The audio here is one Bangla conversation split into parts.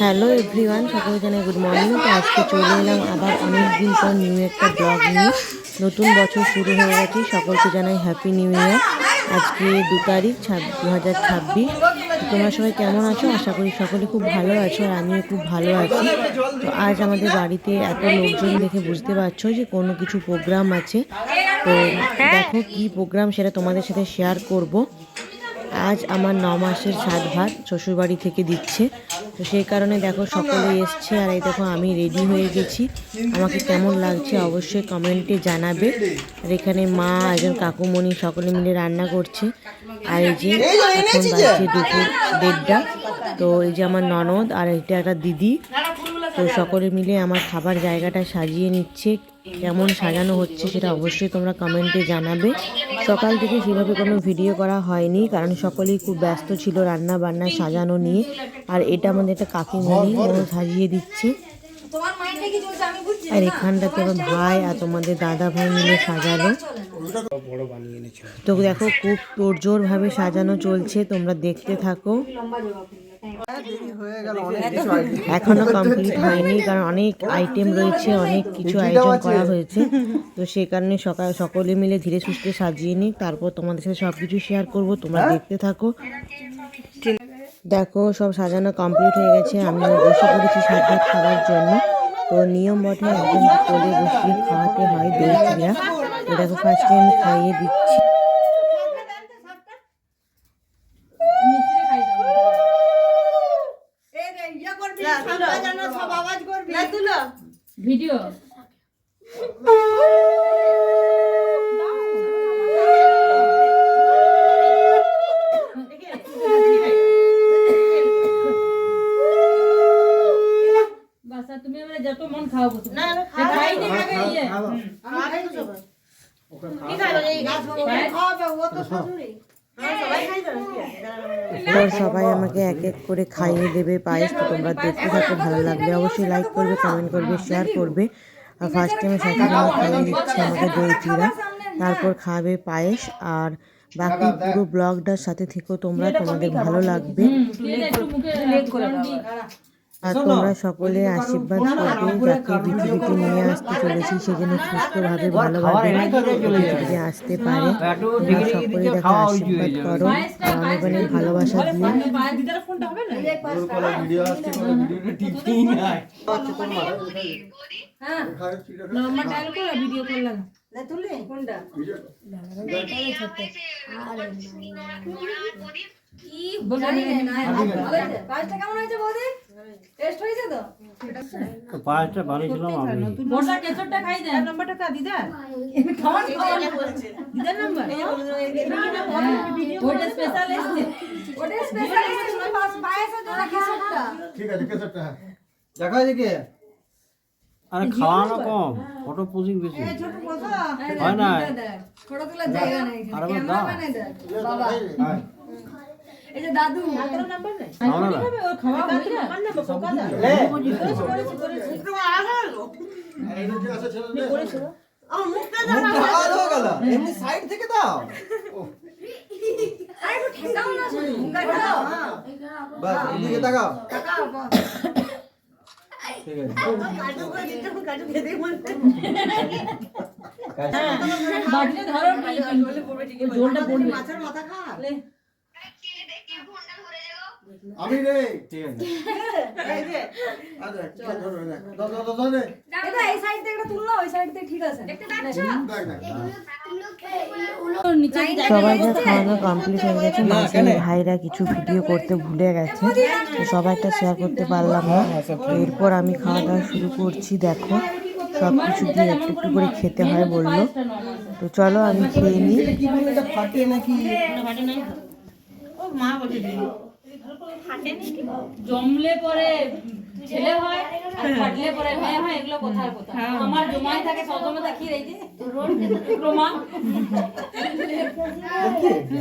হ্যালো এভরিওয়ান সকলে জানাই গুড মর্নিং। তো আজকে চলে এলাম আবার অনেক দিন পর নিউ একটা ব্লগ নিয়ে। নতুন বছর শুরু হয়ে গেছে সকলকে জানাই হ্যাপি নিউ ইয়ার আজকে দু তারিখ দু হাজার ছাব্বিশ। তোমরা সবাই কেমন আছো? আশা করি সকলে খুব ভালো আছো আর আমিও খুব ভালো আছি। তো আজ আমাদের বাড়িতে এত লোকজন দেখে বুঝতে পারছ যে কোনো কিছু প্রোগ্রাম আছে। তো দেখো কী প্রোগ্রাম সেটা তোমাদের সাথে শেয়ার করব। আজ আমার ন মাসের সাত ভাত শ্বশুরবাড়ি থেকে দিচ্ছে। তো সেই কারণে দেখো সকলে এসছে আর এই দেখো আমি রেডি হয়ে গেছি। আমাকে কেমন লাগছে অবশ্যই কমেন্টে জানাবে। আর এখানে মা একজন কাকুমণি সকলে মিলে রান্না করছে। আর এই যে এখন বাজছে দুপুর দেড়টা। তো এই যে আমার ননদ আর এটা একটা দিদি। তো সকলে মিলে আমার খাবার জায়গাটা সাজিয়ে নিচ্ছে। কেমন সাজানো হচ্ছে সেটা অবশ্যই তোমরা কমেন্টে জানাবে। সকাল থেকে সেভাবে কোনো ভিডিও করা হয়নি, কারণ সকলেই খুব ব্যস্ত ছিল রান্না বান্না সাজানো নিয়ে। আর এটা আমাদের একটা কাকিমণি ও সাজিয়ে দিচ্ছে। আর এখানটাতে আমার ভাই আর তোমাদের দাদা ভাই মিলে সাজালো। তো দেখো, খুব তোড়জোড় ভাবে সাজানো চলছে, তোমরা দেখতে থাকো। এখনও কমপ্লিট হয়নি কারণ অনেক আইটেম রয়েছে অনেক কিছু আয়োজন করা হয়েছে। তো সেই কারণে সকাল সকলে মিলে ধীরে সুস্থে সাজিয়ে নিই তারপর তোমাদের সাথে সব কিছু শেয়ার করব তোমরা দেখতে থাকো। দেখো সব সাজানো কমপ্লিট হয়ে গেছে আমি বসে পড়েছি ভাত খাওয়ার জন্য। তো নিয়ম মতে একদম কোলে বসিয়ে খাওয়াতে হয় দই চিড়া। তো দেখো ফার্স্টে আমি খাইয়ে দিচ্ছি। ভিডিও? বাসা তুমি আমরা যত মন খাওয়াবো তুমি। খাই দে আগে ইয়ে। তো সবাই আমাকে এক এক করে খাইয়ে দেবে, পায়েস তো তোমরা দেখতে থাকো, ভালো লাগলে অবশ্যই লাইক করবে কমেন্ট করবে শেয়ার করবে। আর ফার্স্ট টাইমে শাশুড়ি মা খাইয়ে দিচ্ছে আমাকে দই চিরা তারপর খাবে পায়েস আর বাকি পুরো ব্লগটার সাথে থেকো তোমরা, তোমাদের ভালো লাগবে। আর তোমরা সকলে আশীর্বাদ করবে যাকে পৃথিবীতে নিয়ে আসতে চলেছি সেজন্য সুস্থভাবে ভালোভাবে পৃথিবীতে আসতে পারে তোমরা সকলে দেখো আশীর্বাদ করো অনেক অনেক ভালোবাসা দিও হ্যাঁ লম্বা ডায়াল করে ভিডিও কল লাগা কোনটা পাঁচটা বানিয়েছিলাম আমি বর্ষা কেশরটা খাই দেন। নাম্বারটা দিদা? দিদার আর এই হয়ে যায় এমনি সাইড থেকে দাও। বাস এদিকে তাকাও। ঠিক আছে। বাটিতে ধরো জলটা পড়বে। লে। আমি রে ঠিক আছে। ধরো দেখ দাও দাও দাও রে এই সাইড থেকে একটা তুললো ওই সাইড থেকে ঠিক আছে। দেখতে পাচ্ছ দেখ দেখ নিচে সবাইকার খাওয়ানো কমপ্লিট হয়ে গেছে মাঝখানে ভাইরা কিছু ভিডিও করতে ভুলে গেছে। তো সবাইটা শেয়ার করতে পারলাম না। এরপর আমি খাওয়া দাওয়া শুরু করছি দেখো। সব কিছু দিয়ে একটু একটু করে খেতে হয় বলল। তো চলো আমি খেয়ে নিই। ফাটে নাকি? জমলে পরে ছেলে হয় আর ফাটলে পরে মেয়ে হয় এগুলো কোথায় কোথায় আমার জমাই থাকে সজমে থাকি এই যে প্রমাণ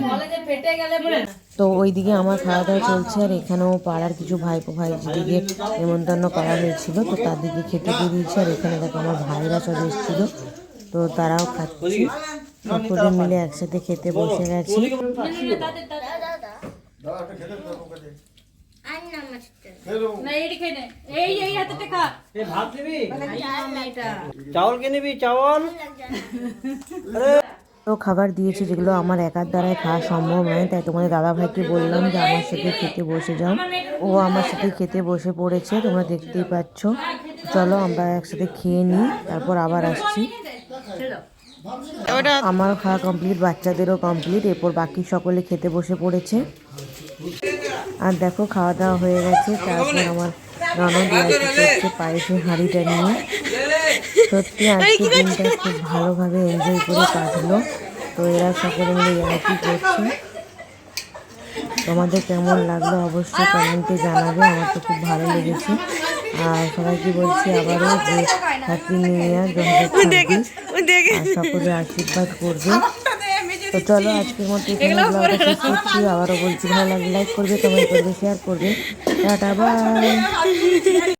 বলে যে পেটে গেলে পরে। তো ওইদিকে আমার খাওয়া দাওয়া চলছে আর এখানেও পাড়ার কিছু ভাইপো ভাই দিদিকে নেমন্তন্ন করা হয়েছিল তো তাদেরকে খেতে দিয়ে দিয়েছি আর এখানে দেখো আমার ভাইরা সব এসেছিল তো তারাও খাচ্ছে। সকলে মিলে একসাথে খেতে বসে গেছি। দাও একটা খেতে দাও ওকে দে। আর নমস্কার না এইটি খেয়ে এই এই হাতে খা। এ ভাত নিবি? চাউল কে নিবি? চাউল? তো খাবার দিয়েছে যেগুলো আমার একার দ্বারাই খাওয়া সম্ভব নয় তাই তোমাদের দাদা ভাইকে বললাম যে আমার সাথে খেতে বসে যাও। ও আমার সাথে খেতে বসে পড়েছে তোমরা দেখতেই পাচ্ছ। চলো আমরা একসাথে খেয়ে নিই তারপর আবার আসছি। আমার খাওয়া কমপ্লিট বাচ্চাদেরও কমপ্লিট এরপর বাকি সকলে খেতে বসে পড়েছে। আর দেখো খাওয়া দাওয়া হয়ে গেছে তারপর আমার ননদ করছে পায়েসের হাঁড়িটা নিয়ে। সত্যি আজকে দিনটা খুব ভালোভাবে এনজয় করে কাটলো। তো এরা সকলে মিলে ইয়ার্কি করছে? তোমাদের কেমন লাগল অবশ্যই কমেন্টে জানাবে আমার তো খুব ভালো লেগেছে। আর সবাইকে বলছি? আবারও যে হ্যাপি নিউ ইয়ার দু হাজার সকলে আশীর্বাদ করবে। তো চলো আজকের মতো এখানে ব্লগটা শেষ করছি। আবারও বলছি ভালো লাগলে লাইক করবে কমেন্ট করবে শেয়ার করবে। Tata bye